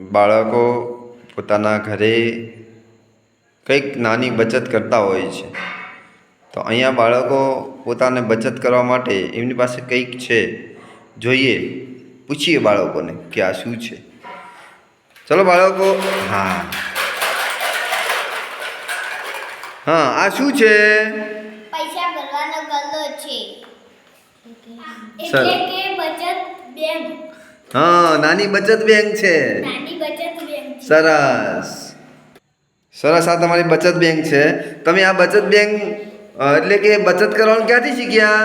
બાળકો પોતાના ઘરે કંઈક નાની બચત કરતા હોય છે. તો અહીંયા બાળકો પોતાને બચત કરવા માટે એમની પાસે કંઈક છે. જોઈએ પૂછીએ બાળકોને કે આ શું છે. ચલો બાળકો હા. હા આ શું છે? પૈસા ભરવાનો ગલ્લો છે. સર. એટલે કે બચત બેંક. હા નાની બચત બેંક છે. સરસ. સરસ આ તમારી બચત બેંક છે. તમે આ બચત બેંક એટલે કે બચત કરવાનું ક્યાંથી શીખ્યા?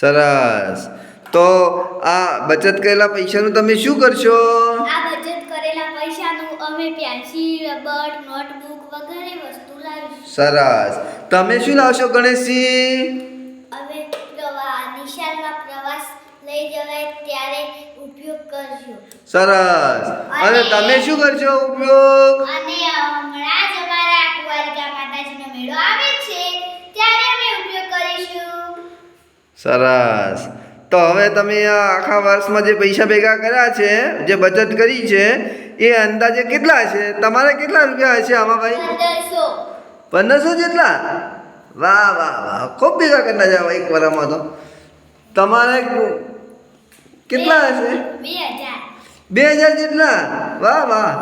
સરસ. તો આ બચત કરેલા પૈસાનું તમે શું કરશો? આ બચત કરેલા પૈસાનું અમે પેન્સિલ રબર નોટબુક વગેરે વસ્તુ લાવીશું. સરસ. તમે શું લાવશો ગણેશજી? પ્રવા નિશાળમાં પ્રવાસ લઈ જવાય ત્યારે ઉપયોગ કરજો. સરસ. અને તમે શું કરશો ઉપયોગ? અને હમણાં જ અમારા કુવારિકા માતાજીનો મેળો આવે છે ત્યારે અમે ઉપયોગ કરીશું. સરસ. તો હવે તમે આ આખા વર્ષમાં જે પૈસા ભેગા કર્યા છે જે બચત કરી છે એ અંદાજે કેટલા છે? તમારે કેટલા રૂપિયા હશે આમાં ભાઈ? પંદરસો. પંદરસો જેટલા? વાહ વાહ વાહ. ખૂબ ભેગા કરતા જાવ એક વરામાં તો. તમારે કેટલા હશે? બે હજાર. જેટલા? વાહ વાહ.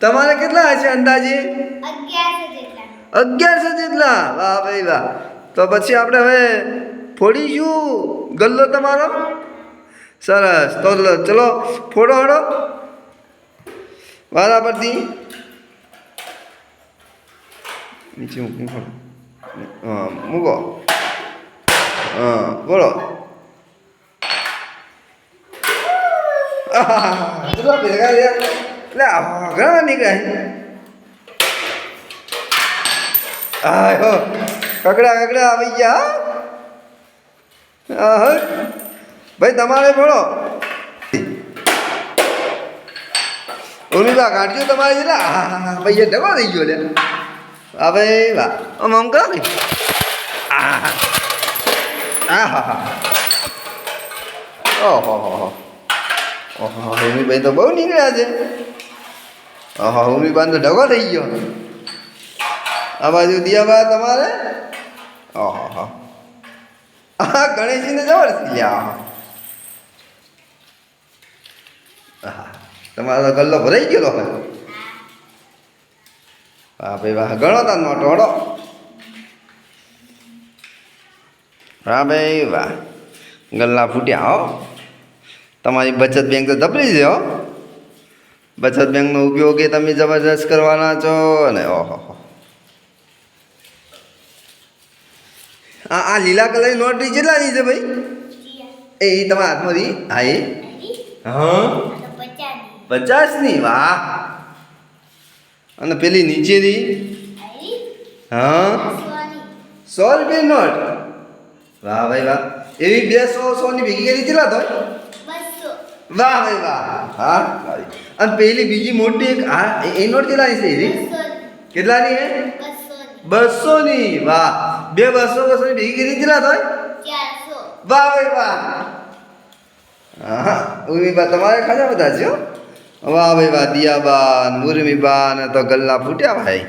તમારે કેટલા હશે અંદાજે? અગિયારસો જેટલા. વાહ ભાઈ વાહ. તો પછી આપણે હવે ફોડીશું ગલ્લો તમારો? સરસ. તો ચલો ફોડો હડો વારા પરથી નીચે મૂકી. હા મૂકો. હા બોલો. ચલો ભેગા એટલે ઘણા નીકળ્યા હો કકડા કકડા આવી ગયા હા હા. ભાઈ તમારે ભણો ઓલું કાઢજો તમારે જેટલા હા હા હા ભાઈ ડબા થઈ ગયો લે હવે વાહ આમ આમ કરો ને આ હા હા હા ઓહો હો હો ઓહો, હોમીભાઈ તો બહુ નીકળ્યા છે. ઓહો, હોમીભાઈ તો ડગો થઈ ગયો. આ બાજુ દિયાબા તમારે? હો. આ ગણેશજીને જબરદસ્ત લ્યા હા તમારો ગલ્લો ભરાઈ ગયેલો હોય. હા ભાઈ, વાહ, ગણો તા મોટો હડો. હા ભાઈ, વાહ. ગલ્લા ફૂટ્યા, હો. તમારી બચત બેંક તો ધબરી છે હો. બચત બેંકનો ઉપયોગ એ તમે જબરજસ્ત કરવાના છો અને ઓહો. આ આ લીલા કલરની નોટ રહી કેટલાની છે ભાઈ? એ તમારા હાથમાં રહી હા એ હા. પચાસ પચાસની. વાહ. અને પેલી નીચેની? હા. સો રૂપિયા નોટ? વાહ ભાઈ વાહ. એવી બે સો સોની ભેગી કરી કેટલા થાય? વાહ ભાઈ વાહ. હા અને પેલી બીજી મોટી એક હા એ- નોટ કેટલાની છે કેટલાની હે બસો ની વાહ. બે બસો બસોની ભેગી કરી કેટલા થાય? વાહ ભાઈ વાહ. હા ઉર્મીબા તમારે ખાસા બધા છે વાહ ભાઈ વાહ. દિયાબાન ને ઉર્મીબા ને તો ગલ્લા ફૂટ્યા ભાઈ.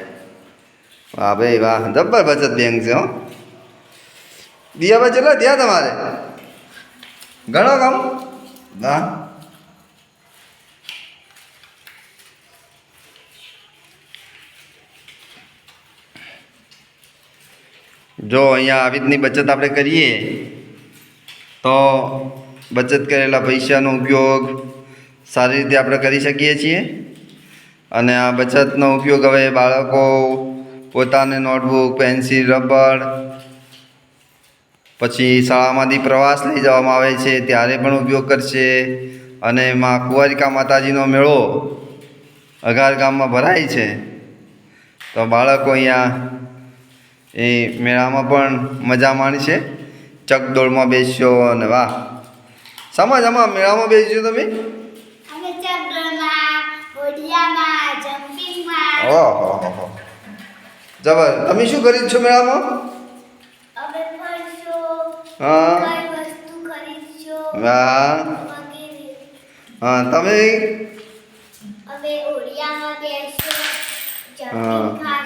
વાહ ભાઈ વાહ. જબ્બર બચત બેંક છે હો. દિયાબા ચલા ત્યાં તમારે? ઘણો કામ? વાહ. જો અહીંયા આવી રીતની બચત આપણે કરીએ, તો બચત કરેલા પૈસાનો ઉપયોગ સારી રીતે આપણે કરી શકીએ છીએ. અને આ બચતનો ઉપયોગ હવે બાળકો પોતાને નોટબુક, પેન્સિલ, રબર, પછી શાળામાંથી પ્રવાસ લઈ જવામાં આવે છે, ત્યારે પણ ઉપયોગ કરશે. અને માં કુંવારિકા માતાજીનો મેળો અઘાર ગામમાં ભરાય છે. તો બાળકો અહીંયા એ મેળામાં પણ મજા માણશે ચકદોડમાં બેસ્યો અને વાહ. સમજ આમાં મેળામાં બેસ્યો તમે? ઓહો જબર તમે શું કરી છો મેળામાં? હા. હા તમે? હા.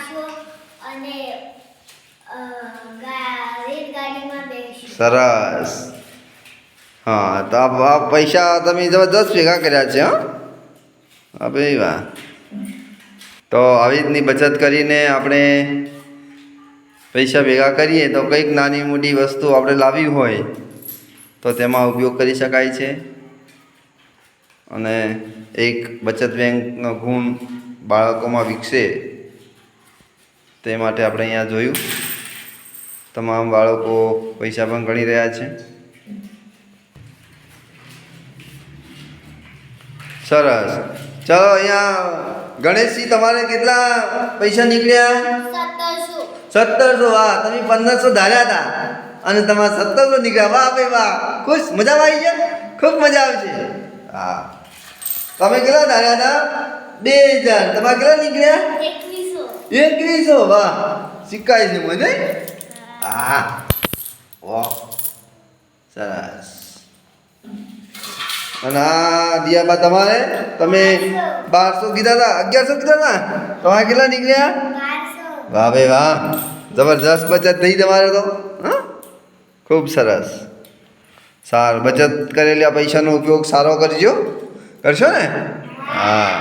સરસ. હા, તો આ પૈસા તમે જબરદસ્ત ભેગા કર્યા છે, હા? ભાઈ વાહ તો આવી રીતની બચત કરીને આપણે પૈસા ભેગા કરીએ તો કંઈક નાની મોટી વસ્તુ આપણે લાવી હોય તો તેમાં ઉપયોગ કરી શકાય છે. અને એક બચત બેંકનો ગુણ બાળકોમાં વિકસે તે માટે આપણે અહીંયા જોયું. તમામ બાળકો પૈસા પણ ગણી રહ્યા છે. સરસ. ચલો અહીંયા ગણેશજી તમારે કેટલા પૈસા નીકળ્યા? સત્તરસો. વાહ તમે પંદરસો ધાર્યા હતા. અને તમારા સત્તરસો નીકળ્યા. વાહ ભાઈ વાહ. ખુશ? મજામાં આવી ગયા ખૂબ મજા આવશે હા. તમે કેટલા ધાર્યા હતા? બે હજાર. તમારે કેટલા નીકળ્યા? એકવીસો વાહ. શીખાય છે મને. હા વાહ સરસ અને આ દિયાબા તમારે તમે બારસો કીધા હતા અગિયારસો કીધા હતા તમારે કેટલા નીકળ્યા વાહ ભાઈ વાહ જબરજસ્ત બચત થઈ તમારે તો હા ખૂબ સરસ સારું બચત કરેલી આ પૈસાનો ઉપયોગ સારો કરજો કરશો ને હા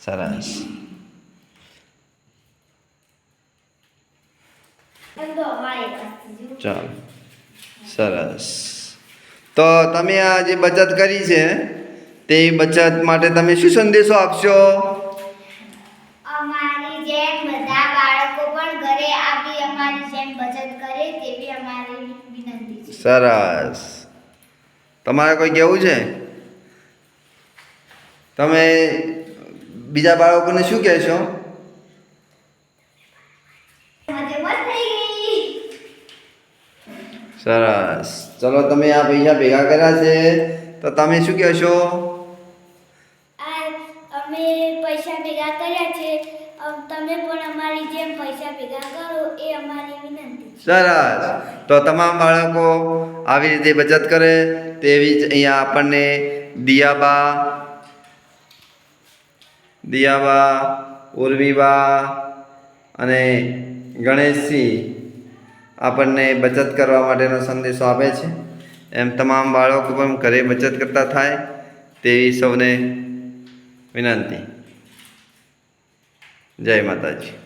સરસ એમ તો અમારી પાસે જો. ચાલો. સરસ. તો તમે આ જે બચત કરી છે તે બચત માટે તમે શું સંદેશો આપશો? અમારી જેમ બધા બાળકો પણ ઘરે આવી અમારી જેમ બચત કરે તેવી અમારી વિનંતી છે. સરસ. તમારે કોઈ કહેવું છે? તમે બીજા બાળકોને શું કહેશો મજે મસ્ત થઈ ગઈ સરસ. ચલો તમે આ પૈસા ભેગા કર્યા છે તો તમે શું કહેશો? છો અમે પૈસા ભેગા કર્યા છે તમે પણ અમારી જેમ પૈસા ભેગા કરો એ અમારી વિનંતી સરસ. તો તમામ બાળકો આવી રીતે બચત કરે તેવી જ અહીંયા આપણને દિયાબા દિયાબા ઉર્વીબા અને ગણેશસિંહ આપણને બચત કરવા માટેનો સંદેશો આપે છે. એમ તમામ બાળકો પણ ઘરે બચત કરતા થાય તેવી સૌને વિનંતી. જય માતાજી.